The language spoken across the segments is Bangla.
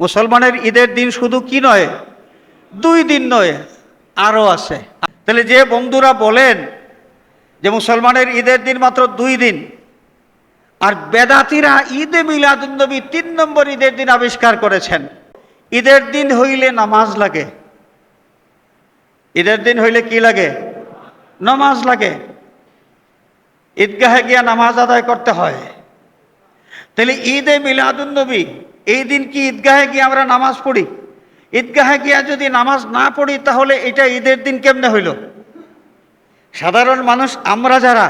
মুসলমানের ঈদের দিন শুধু কি নয়, দুই দিন নয়, আরও আছে। তাহলে যে বন্ধুরা বলেন যে মুসলমানের ঈদের দিন মাত্র দুই দিন, আর বেদাতিরা ঈদে মিলাদুন্নবী তিন নম্বর ঈদের দিন আবিষ্কার করেছেন। ঈদের দিন হইলে নামাজ লাগে। ঈদের দিন হইলে কি লাগে? নামাজ লাগে। ঈদগাহে গিয়া নামাজ আদায় করতে হয়। তাহলে ঈদে মিলাদুন্নবী এই দিন কি ঈদগাহে গিয়ে আমরা নামাজ পড়ি? ঈদগাহে গিয়া যদি নামাজ না পড়ি, তাহলে এটা ঈদের দিন কেমনে হইল? সাধারণ মানুষ, আমরা যারা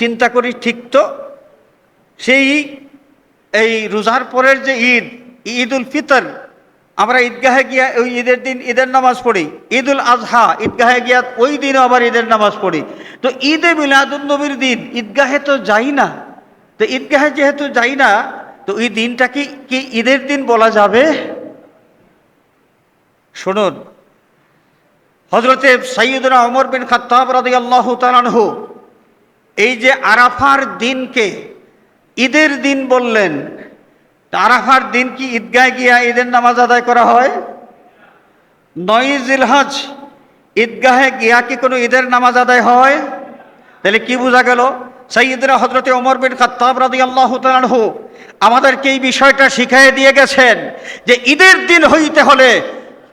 চিন্তা করি ঠিক তো, সেই এই রোজার পরের যে ঈদ ঈদ উল ফিতর, আমরা ঈদগাহে গিয়া ওই ঈদের দিন ঈদের নামাজ পড়ি। ঈদ উল আজহা, ঈদগাহে গিয়া ওই দিনও আবার ঈদের নামাজ পড়ি। তো ঈদে মিলাদুল নবীর দিন, ঈদগাহে তো যাই না। তো ঈদগাহে যেহেতু যাই না তো ওই দিনটা কি কি ঈদের দিন বলা যাবে? শুনুন। হজরতে সৈয়দনা অমর বিন খাত্তাব এই যে আরাফার দিনকে ঈদের দিন বললেন আরাফার দিন কি ঈদগায় গিয়া ঈদের নামাজ আদায় করা হয়? নয় জিলহজ ঈদগাহে গিয়া কি কোনো ঈদের নামাজ আদায় হয়? তাহলে কি বোঝা গেল? সৈয়দরা হজরতে ওমর বিন খাত্তাব রাদি আল্লাহ তালানহু আমাদেরকে এই বিষয়টা শিখাই দিয়ে গেছেন যে ঈদের দিন হইতে হলে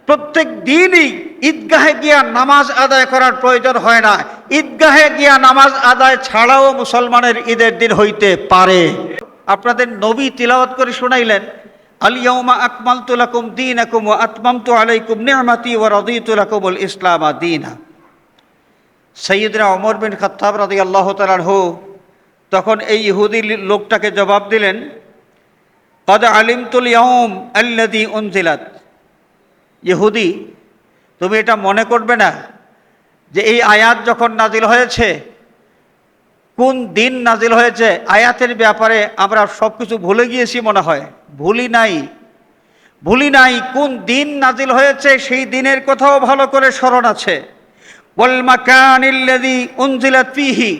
প্রত্যেক দিনই ঈদগাহে গিয়া নামাজ আদায় করার প্রয়োজন হয় না। ঈদগাহে গিয়া নামাজ আদায় ছাড়াও মুসলমানের ঈদের দিন হইতে পারে। আপনাদের নবী তিলাওয়াত করে শুনাইলেন আলিয়াউমা আকমাল তুলাকুম দিন আকুম ও আতমামতু আলাইকুম নিয়ামাতি ও রদিতুলাকুমুল ইসলামা দিনা। সৈয়দরা অমর বিন খত্তাব রাদি আল্লাহ হো তখন এই ইহুদি লোকটাকে জবাব দিলেন, কদ আলিমতুল ইয়ম আল্লাদি উনজিলাত। ইহুদি, তুমি এটা মনে করবে না যে এই আয়াত যখন নাজিল হয়েছে, কোন দিন নাজিল হয়েছে? আয়াতের ব্যাপারে আমরা সব কিছু ভুলে গিয়েছি মনে হয়। ভুলি নাই। ভুলি নাই কোন দিন নাজিল হয়েছে, সেই দিনের কথাও ভালো করে স্মরণ আছে। ফিহি।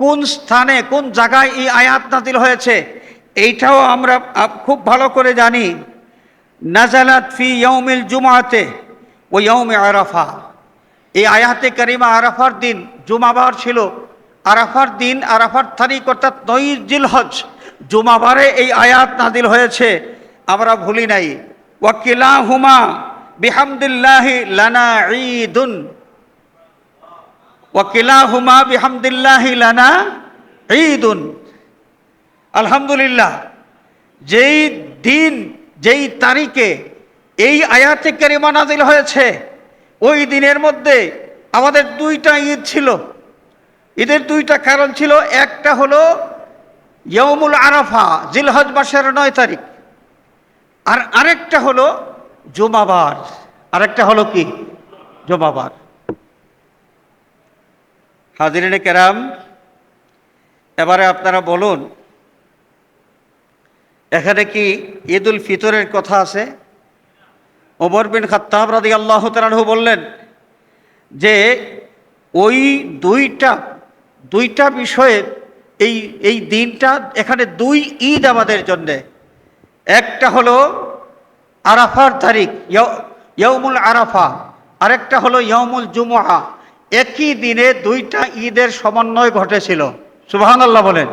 কোন স্থানে, কোন জায়গায় এই আয়াত নাজিল হয়েছে, এইটাও আমরা খুব ভালো করে জানি। নাজালাত ফি ইয়ৌমিল জুমাতে ও ইয়ৌমে আরাফা। এই আয়াতে করিমা আরাফার দিন, জুমাবার ছিল। আরাফার দিন, আরাফার তারিখ অর্থাৎ নই জিলহজ, জুমাবারে এই আয়াত নাজিল হয়েছে। আমরা ভুলি নাই। ওয়াকিলা হুমা বিহামদুল্লাহি লানা ঈদুন। ওয়াকিলা হুমা বিহামদুল্লাহি লানা ঈদুন। আলহামদুলিল্লাহ, যেই দিন, যেই তারিখে এই আয়াতে কারিমা নাজিল হয়েছে, ওই দিনের মধ্যে আমাদের দুইটা ঈদ ছিল। ঈদের দুইটা কারণ ছিল, একটা হলো ইয়মুল আরাফা, জিলহজ মাসের নয় তারিখ। আর আরেকটা হলো জুমাবার। আরেকটা হলো কি? জুমাবার। হাজিরিনে কেরাম, এবারে আপনারা বলুন, এখানে কি ঈদ উল ফিতরের কথা আছে? ওমর বিন খাত্তাব রাদি আল্লাহ তালু বললেন যে ওই দুইটা দুইটা বিষয়ে এই এই দিনটা, এখানে দুই ঈদ আমাদের জন্যে। একটা হলো আরাফার তারিখ ইয়- ইয়মুল আরাফা, আরেকটা হলো ইয়মুল জুমুহা একই দিনে দুইটা ঈদের সমন্বয় ঘটেছিল। সুবাহান আল্লাহ বলেন।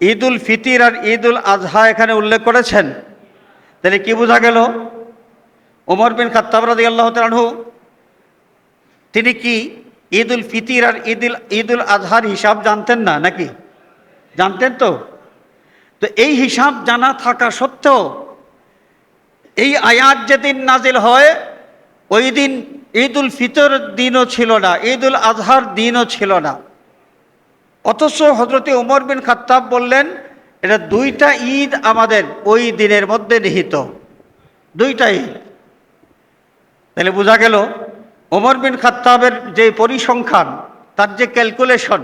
ঈদ উল ফিতির আর ঈদ উল আজহা এখানে উল্লেখ করেছেন। তাহলে কি বোঝা গেল? ওমর বিন খাত্তাব রাদি আল্লাহ তালহু তিনি কি ঈদ উল ফিতির আর ঈদ উল ঈদ উল আজহার হিসাব জানতেন না নাকি? জানতেন তো। তো এই হিসাব জানা থাকা সত্ত্বেও এই আয়াত যেদিন নাজিল হয়, ওই দিন ঈদ উল ফিতর দিনও ছিল না ঈদ উল আজহার দিনও ছিল না। অথচ হজরতে উমর বিন খাত্তাব বললেন, এটা দুইটা ঈদ আমাদের ওই দিনের মধ্যে নিহিত। দুইটা ঈদ। তাহলে বোঝা গেল ওমর বিন খাত্তাবের যে পরিসংখ্যান, তার যে ক্যালকুলেশন,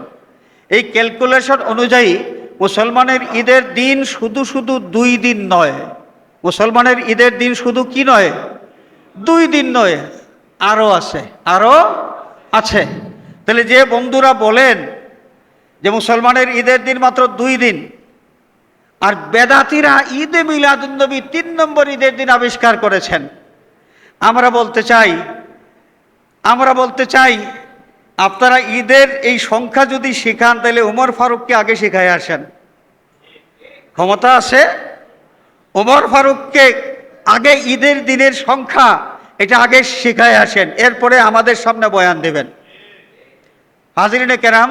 এই ক্যালকুলেশন অনুযায়ী মুসলমানের ঈদের দিন শুধু শুধু দুই দিন নয়। মুসলমানের ঈদের দিন শুধু কি নয়? দুই দিন নয়। আরও আছে আরও আছে। তাহলে যে বন্ধুরা বলেন যে মুসলমানের ঈদের দিন মাত্র দুই দিন, আর বেদাতিরা ঈদে মিলাদুন্নবী তিন নম্বর ঈদের দিন আবিষ্কার করেছেন। আমরা বলতে চাই, আমরা বলতে চাই, আপনারা ঈদের এই সংখ্যা যদি শেখান, তাহলে উমর ফারুককে আগে শেখায় আসেন। ক্ষমতা আছে? ওমর ফারুককে আগে ঈদের দিনের সংখ্যা এটা আগে শিখায় আসেন, এরপরে আমাদের সামনে বয়ান দেবেন। হাজিরিনে কেরাম,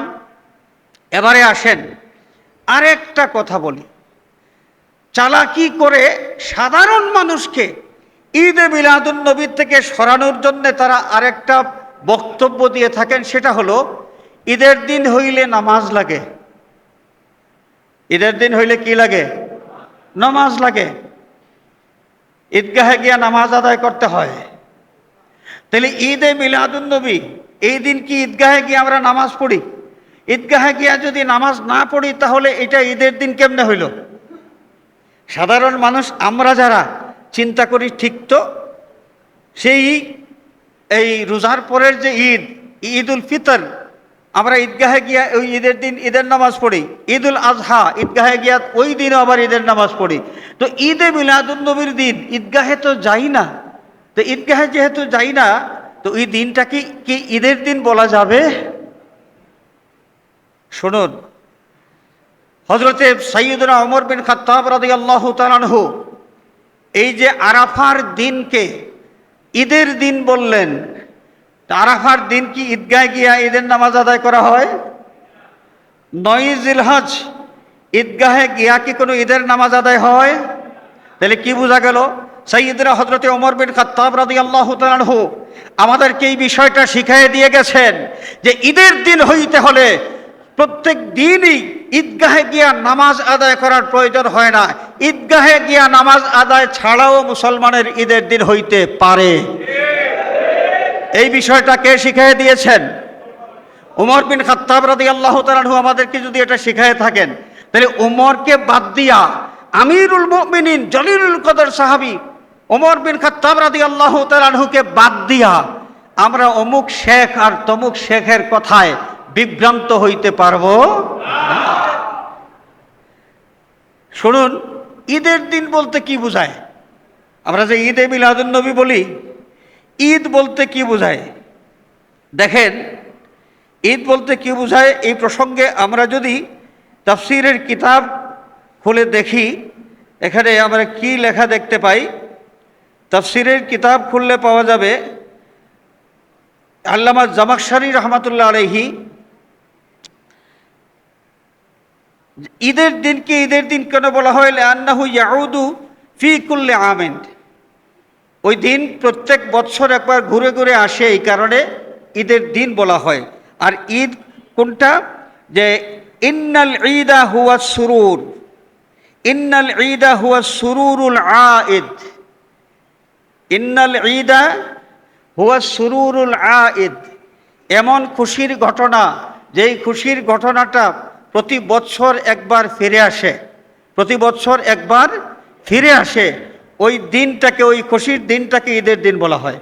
এবারে আসেন, আরেকটা কথা বলি। চালাকি করে সাধারণ মানুষকে ঈদে মিলাদুন নবীর থেকে সরানোর জন্য তারা আরেকটা বক্তব্য দিয়ে থাকেন, সেটা হলো, ঈদের দিন হইলে নামাজ লাগে। ঈদের দিন হইলে কি লাগে? নামাজ লাগে। ঈদগাহে গিয়া নামাজ আদায় করতে হয়। তাহলে ঈদে মিলাদুন নবী, এই দিন কি ঈদগাহে গিয়ে আমরা নামাজ পড়ি? ঈদগাহে গিয়া যদি নামাজ না পড়ি, তাহলে এটা ঈদের দিন কেমনে হইল? সাধারণ মানুষ, আমরা যারা চিন্তা করি ঠিক তো, সেই এই রোজার পরের যে ঈদ ঈদ উল ফিতর, আমরা ঈদগাহে গিয়া ওই ঈদের দিন ঈদের নামাজ পড়ি। ঈদ উল আজহা, ঈদগাহে গিয়া ওই দিনও আবার ঈদের নামাজ পড়ি। তো ঈদে মিলাদুল নবীর দিন, ঈদগাহে তো যাই না। তো ঈদগাহে যেহেতু যাই না, তো ওই দিনটাকে কি ঈদের দিন বলা যাবে? শুনুন। হজরতে সৈয়দরা অমর বিন খাত্তাব রাদি আল্লাহ এই যে আরাফার দিনকে ঈদের দিন বললেন আরাফার দিন কি ঈদগায় গিয়া ঈদের নামাজ আদায় করা হয়? নয় জিলহজ ঈদগাহে গিয়া কি কোনো ঈদের নামাজ আদায় হয়? তাহলে কি বোঝা গেল? সৈয়দরা হজরতে ওমর বিন খাত্তাব রাদি আল্লাহ তালানহু আমাদেরকে এই বিষয়টা শিখাই দিয়ে গেছেন যে ঈদের দিন হইতে হলে প্রত্যেক দিনই ঈদগাহে গিয়া নামাজ আদায় করার প্রয়োজন হয় না। ঈদগাহে গিয়া নামাজ আদায় ছাড়াও মুসলমানের ঈদের দিন হইতে পারে। এই বিষয়টা কে শিখিয়ে দিয়েছেন? উমর বিন খাত্তাব রাদি আল্লাহ তালাহু আমাদেরকে যদি এটা শিখাই থাকেন, তাহলে উমরকে বাদ দিয়া আমিরুল মুমিনিন, জলিলুল কদর সাহাবি ওমর বিন খাত্তাব রাদি আল্লাহ বাদ দিয়া আমরা অমুক শেখ আর তমুক শেখের কথায় বিভ্রান্ত হইতে পারব। শুনুন, ঈদের দিন বলতে কি বোঝায়? আমরা যে ঈদে মিলাদুন নবী বলি, ঈদ বলতে কি বোঝায়? দেখেন, ঈদ বলতে কি বোঝায়? এই প্রসঙ্গে আমরা যদি তাফসিরের কিতাব খুলে দেখি, এখানে আমরা কি লেখা দেখতে পাই? তাফসিরের কিতাব খুললে পাওয়া যাবে, আল্লামা জামাকশারি রহমাতুল্লাহ আলহি ঈদের দিনকে ঈদের দিন কেন বলা হয়? আন্নাহু ইয়াউদু ফি কুল্লে আমেন। ওই দিন প্রত্যেক বছর একবার ঘুরে ঘুরে আসে, এই কারণে ঈদের দিন বলা হয়। আর ঈদ কোনটা? যে ইন্নাল ঈদা হুয়া সুরুর। ইন্নাল ঈদা হুয়া সুরুরুল আইদ ইন্নাল ঈদা হুয়া সুরুরুল আইদ এমন খুশির ঘটনা, যেই খুশির ঘটনাটা প্রতি বছর একবার ফিরে আসে, প্রতি বছর একবার ফিরে আসে, ওই দিনটাকে, ওই খুশির দিনটাকে ঈদের দিন বলা হয়।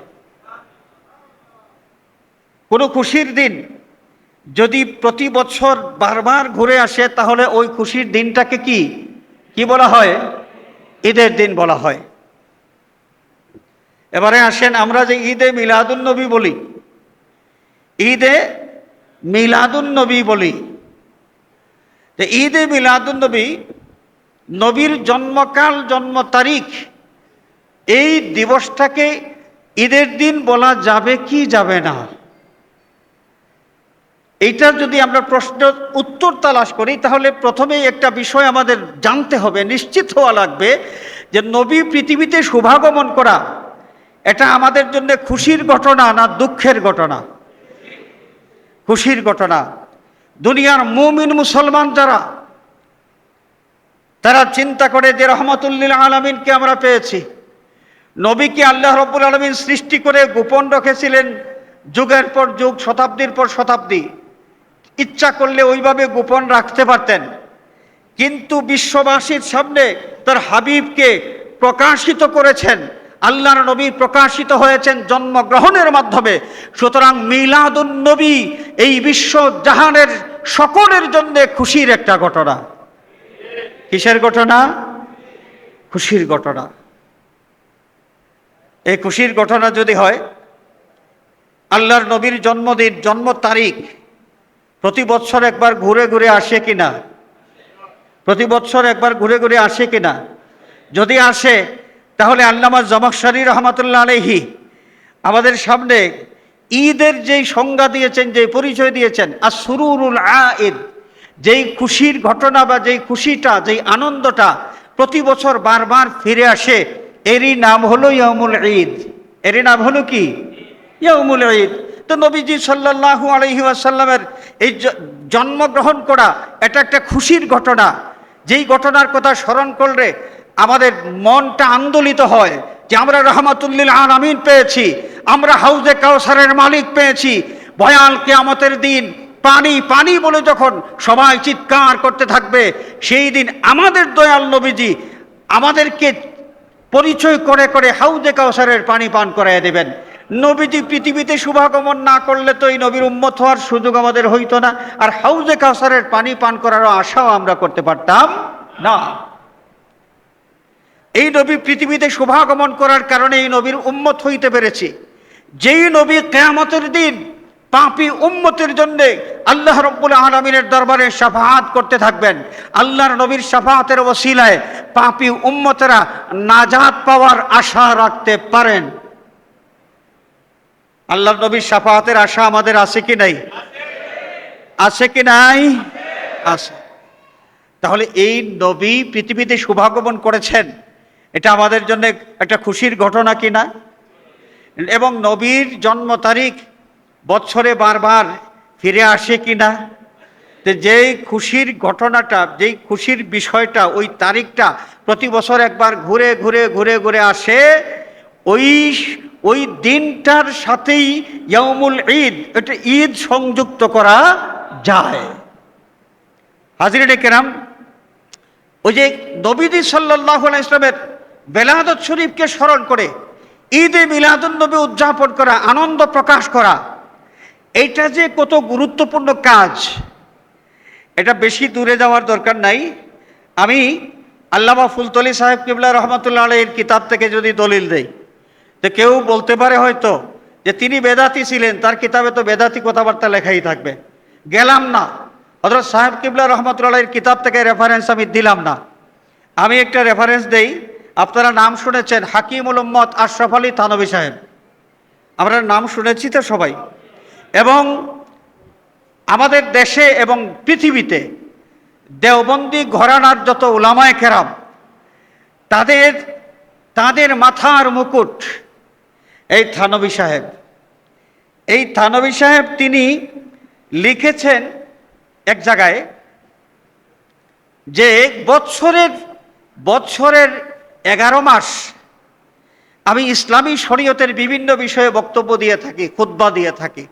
কোনো খুশির দিন যদি প্রতি বছর বারবার ঘুরে আসে, তাহলে ওই খুশির দিনটাকে কি? কি বলা হয়? ঈদের দিন বলা হয়। এবারে আসেন আমরা যে ঈদে মিলাদুন নবী বলি, ঈদে মিলাদুন নবী বলি যে ঈদে মিলাদুন নবী নবীর জন্মকাল, জন্ম তারিখ, এই দিবসটাকে ঈদের দিন বলা যাবে কি যাবে না? এইটা যদি আমরা প্রশ্ন উত্তর তালাশ করি, তাহলে প্রথমেই একটা বিষয় আমাদের জানতে হবে, নিশ্চিত হওয়া লাগবে যে নবী পৃথিবীতে শুভাগমন করা, এটা আমাদের জন্য খুশির ঘটনা না দুঃখের ঘটনা? খুশির ঘটনা। দুনিয়ার মুমিন মুসলমান যারা, তারা চিন্তা করে যে রহমতুল্লিল আলমিনকে আমরা পেয়েছি। নবীকে আল্লাহ রব্বুল আলমিন সৃষ্টি করে গোপন রেখেছিলেন, যুগের পর যুগ, শতাব্দীর পর শতাব্দী। ইচ্ছা করলে ওইভাবে গোপন রাখতে পারতেন। কিন্তু বিশ্ববাসীর সামনে তার হাবিবকে প্রকাশিত করেছেন, আল্লাহর নবী প্রকাশিত হয়েছেন জন্মগ্রহণের মাধ্যমে। সুতরাং মিলাদুন নবী এই বিশ্ব জাহানের সকলের জন্য খুশির একটা ঘটনা। কিসের ঘটনা? খুশির ঘটনা। এই খুশির ঘটনা যদি হয়, আল্লাহর নবীর জন্মদিন, জন্ম তারিখ প্রতি বছর একবার ঘুরে ঘুরে আসে কিনা? প্রতি বছর একবার ঘুরে ঘুরে আসে কিনা? যদি আসে, তাহলে আল্লামা জমকশরী রহমতুল্লাহ আলহি আমাদের সামনে ঈদের যেই সংজ্ঞা দিয়েছেন যে পরিচয় দিয়েছেন আর সুরুরুল আদ যেই খুশির ঘটনা বা যেই খুশিটা, যেই আনন্দটা প্রতি বছর বারবার ফিরে আসে, এরই নাম হলো ইয়মুল ঈদ। এরই নাম হলো কি? ইয়মুল ঈদ। তো নবীজি সাল্লাল্লাহু আলহি আসাল্লামের এই জন্মগ্রহণ করা এটা একটা খুশির ঘটনা। যেই ঘটনার কথা স্মরণ করলে আমাদের মনটা আন্দোলিত হয় যে আমরা রহমাতুল্লিল আমিন পেয়েছি, আমরা হাউজে কাউসারের মালিক পেয়েছি। ভয়াল কেয়ামতের দিন পানি পানি বলে যখন সবাই চিৎকার করতে থাকবে, সেই দিন আমাদের দয়াল নবীজি আমাদেরকে পরিচয় করে করে হাউজে কাউসারের পানি পান করাইয়া দেবেন। নবীজি পৃথিবীতে শুভাগমন না করলে তো এই নবীর উন্মত হওয়ার সুযোগ আমাদের হইতো না। আর হাউজে কাউসারের পানি পান করারও আশাও আমরা করতে পারতাম না। এই নবী পৃথিবীতে শুভাগমন করার কারণে এই নবীর উন্মত হইতে পেরেছি। যেই নবী কেয়ামতের দিন পাপি উম্মতের জন্যে আল্লাহ রব্বুল আলমিনের দরবারে সাফাহাত করতে থাকবেন, আল্লাহর নবীর সাফাহাতের ওসিলায় পাপি উম্মতেরা নাজাত পাওয়ার আশা রাখতে পারেন। আল্লাহর নবীর সাফাহাতের আশা আমাদের আছে কি নাই? আছে কি নাই? আছে। তাহলে এই নবী পৃথিবীতে শুভাগমন করেছেন, এটা আমাদের জন্য একটা খুশির ঘটনা কি না? এবং নবীর জন্ম তারিখ বছরে বারবার ফিরে আসে কি না? যেই খুশির ঘটনাটা, যেই খুশির বিষয়টা, ওই তারিখটা প্রতি বছর একবার ঘুরে ঘুরে ঘুরে ঘুরে আসে, ওই ওই দিনটার সাথেই ইয়ামুল ঈদ, এটা ঈদ সংযুক্ত করা যায়। হাজিরে কেরাম, ওই যে নবীদি সাল্লাহ ইসলামের বেলাদত শরীফকে স্মরণ করে ঈদে মিলাদুল নবী উদযাপন করা, আনন্দ প্রকাশ করা, এইটা যে কত গুরুত্বপূর্ণ কাজ, এটা বেশি দূরে যাওয়ার দরকার নাই। আমি আল্লামা ফুলতলি সাহেব কিবলা রহমতুল্লাহ আলহীর কিতাব থেকে যদি দলিল দেই। তো কেউ বলতে পারে হয়তো যে তিনি বেদাতি ছিলেন, তার কিতাবে তো বেদাতি কথাবার্তা লেখাই থাকবে। গেলাম না। হজরত সাহেব কিবলা রহমতুল্লাহের কিতাব থেকে রেফারেন্স আমি দিলাম না। আমি একটা রেফারেন্স দেই, আপনারা নাম শুনেছেন হাকিমুল উম্মদ আশরাফ আলী থানবী সাহেব। আমরা নাম শুনেছি তো সবাই। এবং আমাদের দেশে এবং পৃথিবীতে দেওবন্দি, ঘরানার যত ওলামায় কেরাম, তাদের তাদের মাথার মুকুট এই থানবী সাহেব। এই থানবী সাহেব তিনি লিখেছেন এক জায়গায় যে বৎসরের বৎসরের এগারো মাস আমি ইসলামী শরীয়তের বিভিন্ন বিষয়ে বক্তব্য দিয়ে থাকি খুদ্া দিয়ে থাকি।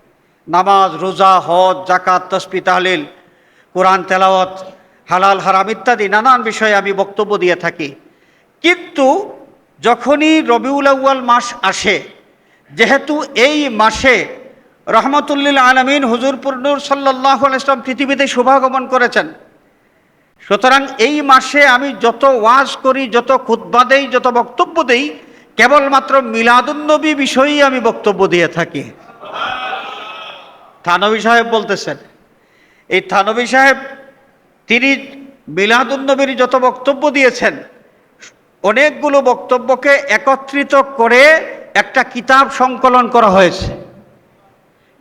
নামাজ, রোজা, হজ জাকাত তসপি তাহলিল, কোরআন, তেলাওয়াত, হালাল, হারাম ইত্যাদি নানান বিষয়ে আমি বক্তব্য দিয়ে থাকি। কিন্তু যখনই রবিউল আউ্য়াল মাস আসে যেহেতু এই মাসে রহমতুল্লিল আলমিন হুজুরপুর নূর সাল্লাহ ইসলাম পৃথিবীতে শুভাগমন করেছেন। সুতরাং এই মাসে আমি যত ওয়াজ করি, যত খুতবা দেই, যত বক্তব্য দেই, কেবলমাত্র মিলাদুন্নবী বিষয়েই আমি বক্তব্য দিয়ে থাকি। থানবী সাহেব বলতেছেন, এই থানবী সাহেব তিনি মিলাদুন্নবীর যত বক্তব্য দিয়েছেন, অনেকগুলো বক্তব্যকে একত্রিত করে একটা কিতাব সংকলন করা হয়েছে।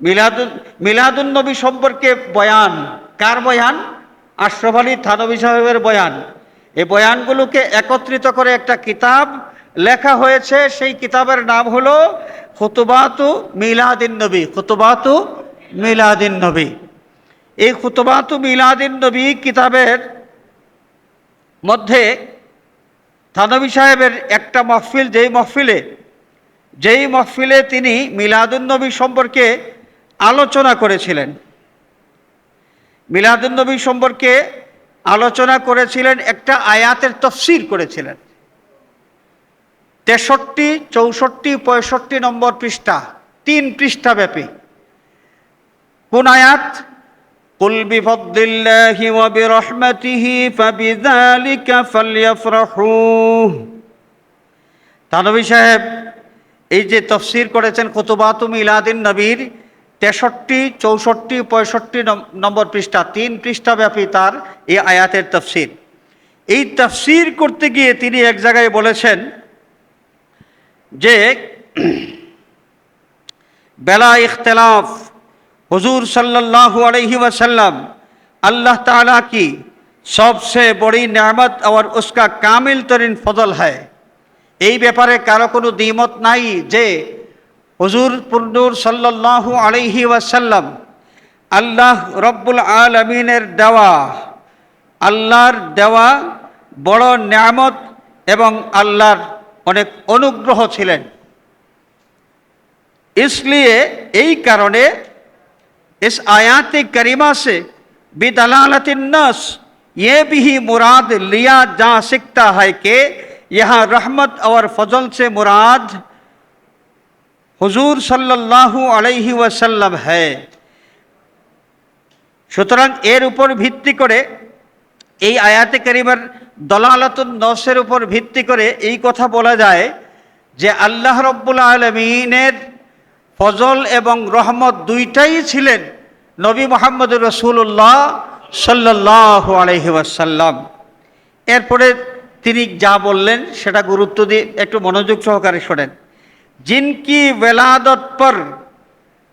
মিলাদুন মিলাদুন্নবী সম্পর্কে বয়ান, কার বয়ান? আশরফ আলী থানবী সাহেবের বয়ান। এই বয়ানগুলোকে একত্রিত করে একটা কিতাব লেখা হয়েছে। সেই কিতাবের নাম হলো খুতুবাতু মিলাদিন নবী, খুতুবাতু মিলাদিন নবী। এই খুতুবাতু মিলাদিন নবী কিতাবের মধ্যে থানবী সাহেবের একটা মহফিল, যেই মহফিলে যেই মহফিলে তিনি মিলাদুন্নবী সম্পর্কে আলোচনা করেছিলেন মিলাদুন্নবী সম্পর্কে আলোচনা করেছিলেন একটা আয়াতের তফসির করেছিলেন তেষট্টি চৌষট্টি পঁয়ষট্টি নম্বর পৃষ্ঠা তিন পৃষ্ঠা ব্যাপী কোন আয়াত قل بفضل الله وبرحمته فبذلك فليفرحوا তানবী সাহেব এই যে তফসির করেছেন কুতুবাতু মিলাদিন নবীর তেষট্টি চৌষট্টি পঁয়ষট্টি নম- নম্বর পৃষ্ঠা তিন পৃষ্ঠাব্যাপী তার এই আয়াতের তফসির এই তফসির করতে গিয়ে তিনি এক জায়গায় বলেছেন যে বেলা ইখতলাফ हुजूर सल्लल्लाहु अलैहि वसल्लम अल्लाह ताला की सबसे बड़ी नेमत और उसका कामिल तरीन फजल है এই ব্যাপারে কারো কোনো দ্বিমত নাই যে হুজুর পুরনুর সাল্লাল্লাহু আলাইহি ওয়াসাল্লাম আল্লাহ রব্বুল আলমিনের দেওয়া আল্লাহর দেওয়া বড় নিয়ামত এবং আল্লাহর অনেক অনুগ্রহ ছিলেন इसलिए এই কারণে इस आयात करीमा से बिदलालत नस ये भी मुराद लिया जा सकता है कि यहाँ रहमत और फजल से मुराद हुजूर सल्लल्लाहु अलैहि वसल्लम है সুতরাং এর উপর ভিত্তি করে এই আয়াতে করিমার দলালাতুন নসের উপর ভিত্তি করে এই কথা বলা যায় যে আল্লাহ রব্বুল আলমিনের ফজল এবং রহমত দুইটাই ছিলেন নবী মোহাম্মদ রসুল্লাহ সাল্লাহ আলহি ওয়াসাল্লাম এরপরে তিনি যা বললেন সেটা গুরুত্ব দিয়ে একটু মনোযোগ সহকারে শোনেন জিনকি বেলাদত পর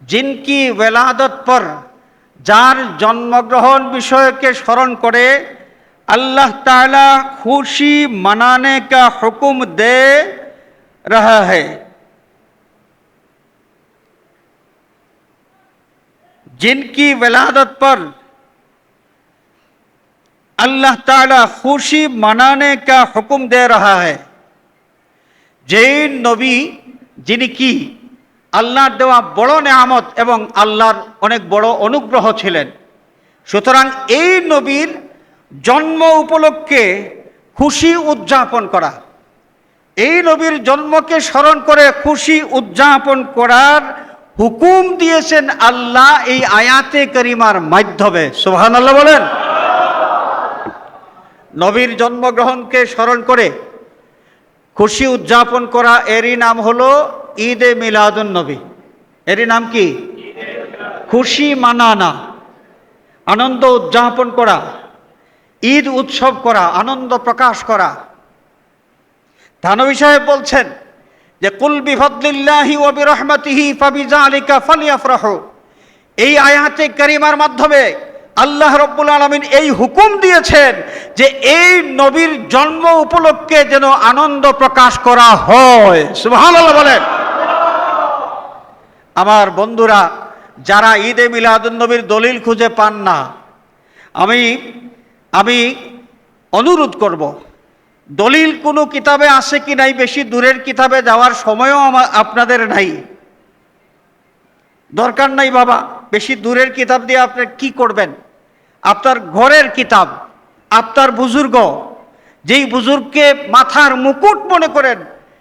জিনকি বেলাদত পর যার জন্মগ্রহণ বিষয়কে স্মরণ করে अल्लाह ताला खुशी मनाने का हुक्म दे रहा है जिनकी विलादत पर अल्लाह ताला खुशी मनाने का हुक्म दे रहा है যেই নবী যিনি কি আল্লাহর দেওয়া বড় নেয়ামত এবং আল্লাহর অনেক বড় অনুগ্রহ ছিলেন সুতরাং এই নবীর জন্ম উপলক্ষে খুশি উদযাপন করা এই নবীর জন্মকে স্মরণ করে খুশি উদযাপন করার হুকুম দিয়েছেন আল্লাহ এই আয়াতে করিমার মাধ্যমে সুহান আল্লাহ বলেন নবীর জন্মগ্রহণকে স্মরণ করে খুশি উদযাপন করা এরই নাম হলো ঈদে মিলাদুন নবী। এরই নাম কি? খুশি মানানা, আনন্দ উদযাপন করা, ঈদ উৎসব করা, আনন্দ প্রকাশ করা। থানবী সাহেব বলছেন যে, কুল বিফদলিল্লাহি ফালিয়াফরাহু। এই আয়াতে কারিমার মাধ্যমে আল্লাহ রব্বুল আলমিন এই হুকুম দিয়েছেন যে এই নবীর জন্ম উপলক্ষে যেন আনন্দ প্রকাশ করা হয়। সুবহানাল্লাহ বলেন। আমার বন্ধুরা, যারা ঈদে মিলাদুন নবীর দলিল খুঁজে পান না, আমি আমি অনুরোধ করব, দলিল কোনো কিতাবে আছে কি নাই, বেশি দূরের কিতাবে যাওয়ার সময়ও আমার আপনাদের নাই। দরকার নাই বাবা, বেশি দূরের কিতাব দিয়ে আপনি কি করবেন? আপনার ঘরের কিতাব, আপনার বুজুর্গ, যেই বুজুর্গকে মাথার মুকুট মনে করেন,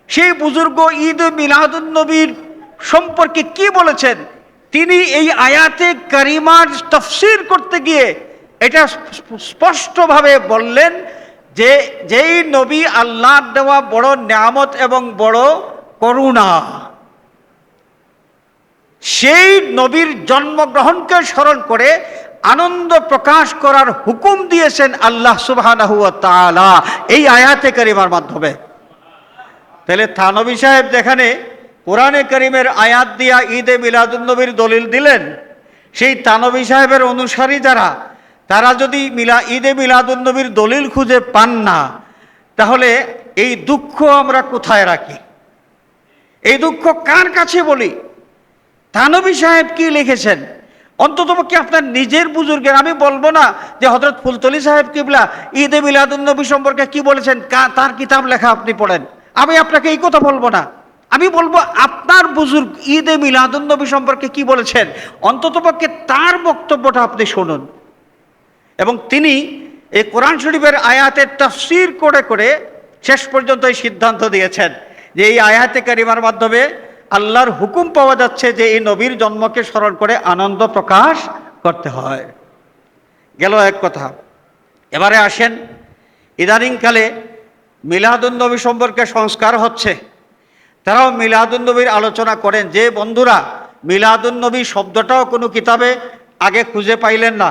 সেই বুজুর্গ ঈদ মিলাদুন নবীর সম্পর্কে কি বলেছেন? তিনি এই আয়াতে কারিমার তফসির করতে গিয়ে এটা স্পষ্টভাবে বললেন যে, যেই নবী আল্লাহর দেওয়া বড় নিয়ামত এবং বড় করুণা, সেই নবীর জন্মগ্রহণকে স্মরণ করে আনন্দ প্রকাশ করার হুকুম দিয়েছেন আল্লাহ তাআলা। এই আয়াতে কারিমার মাধ্যমে। তাহলে থানবী সাহেব যেখানে কোরআনে করিমের আয়াত দিয়া ঈদে মিলাদুন্নবীর দলিল দিলেন, সেই তানবী সাহেবের অনুসারী যারা, তারা যদি মিলা, ঈদে মিলাদুন্নবীর দলিল খুঁজে পান না, তাহলে এই দুঃখ আমরা কোথায় রাখি? এই দুঃখ কার কাছে বলি? থানবী সাহেব কি লিখেছেন? অন্ততপক্ষে আপনার নিজের বুজুর্গের আমি বলব না যে হজরত ফুলতলি সাহেব কিবলা ঈদে মিলাদুন্নবী সম্পর্কে কি বলেছেন তার কিতাব লেখা আপনি পড়েন। আমি আপনাকে এই কথা বলব না। আমি বলব আপনার বুজুর্গ ঈদে মিলাদুন্নবী সম্পর্কে কি বলেছেন অন্ততপক্ষে তার বক্তব্যটা আপনি শুনুন। এবং তিনি এই কোরআন শরীফের আয়াতের তফসির করে করে শেষ পর্যন্ত এই সিদ্ধান্ত দিয়েছেন যে এই আয়াতে কারিমার মাধ্যমে আল্লাহর হুকুম পাওয়া যাচ্ছে যে এই নবীর জন্মকে স্মরণ করে আনন্দ প্রকাশ করতে হয়। গেল এক কথা। এবারে আসেন, ইদানিংকালে মিলাদুন্নবী সম্পর্কে সংস্কার হচ্ছে। তারাও মিলাদুন্নবীর আলোচনা করেন যে, বন্ধুরা, মিলাদুন্নবী শব্দটাও কোনো কিতাবে আগে খুঁজে পাইলেন না।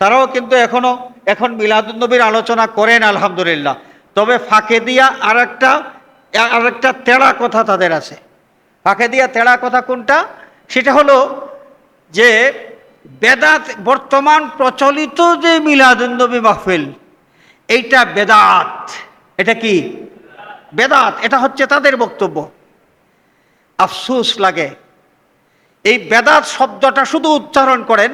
তারাও কিন্তু এখনও এখন মিলাদুন্নবীর আলোচনা করেন, আলহামদুলিল্লাহ। তবে ফাঁকে দিয়া আর একটা আর একটা তেড়া কথা তাদের আছে। ফাঁকে দিয়া তেড়া কথা কোনটা? সেটা হলো যে বেদাত বর্তমান প্রচলিত যে মিলাদুন্নবী মাহফিল, এইটা বেদাত। এটা কি? বেদাত। এটা হচ্ছে তাদের বক্তব্য। আফসুস লাগে। এই বেদাত শব্দটা শুধু উচ্চারণ করেন,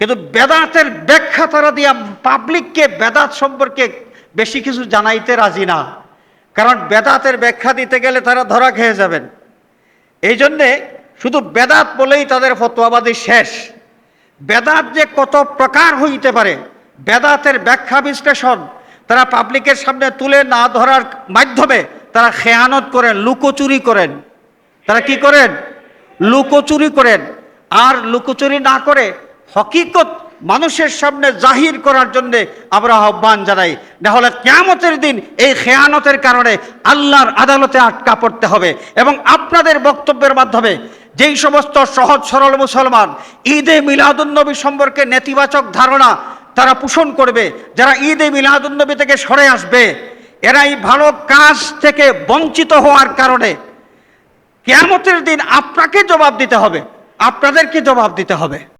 কিন্তু বেদাতের ব্যাখ্যা তারা দিয়া পাবলিককে বেদাত সম্পর্কে বেশি কিছু জানাইতে রাজি না। কারণ বেদাতের ব্যাখ্যা দিতে গেলে তারা ধরা খেয়ে যাবেন। এই জন্যে শুধু বেদাত বলেই তাদের ফতোয়াবাদী শেষ। বেদাত যে কত প্রকার হইতে পারে, বেদাতের ব্যাখ্যা বিশ্লেষণ তারা পাবলিকের সামনে তুলে না ধরার মাধ্যমে তারা খেয়ানত করেন, লুকোচুরি করেন। তারা কি করেন? লুকোচুরি করেন। আর লুকোচুরি না করে হকিকত মানুষের সামনে জাহির করার জন্যে আমরা আহ্বান জানাই। না হলে কেয়ামতের দিন এই খেয়ানতের কারণে আল্লাহর আদালতে আটকা পড়তে হবে এবং আপনাদের বক্তব্যের মাধ্যমে যেই সমস্ত সহজ, সরল মুসলমান ঈদে মিলাদুন্নবী সম্পর্কে নেতিবাচক ধারণা তারা পোষণ করবে, যারা ঈদে মিলাদুন্নবী থেকে সরে আসবে এরা এই ভালো কাজ থেকে বঞ্চিত হওয়ার কারণে কেয়ামতের দিন আপনাকে জবাব দিতে হবে। আপনাদেরকে জবাব দিতে হবে?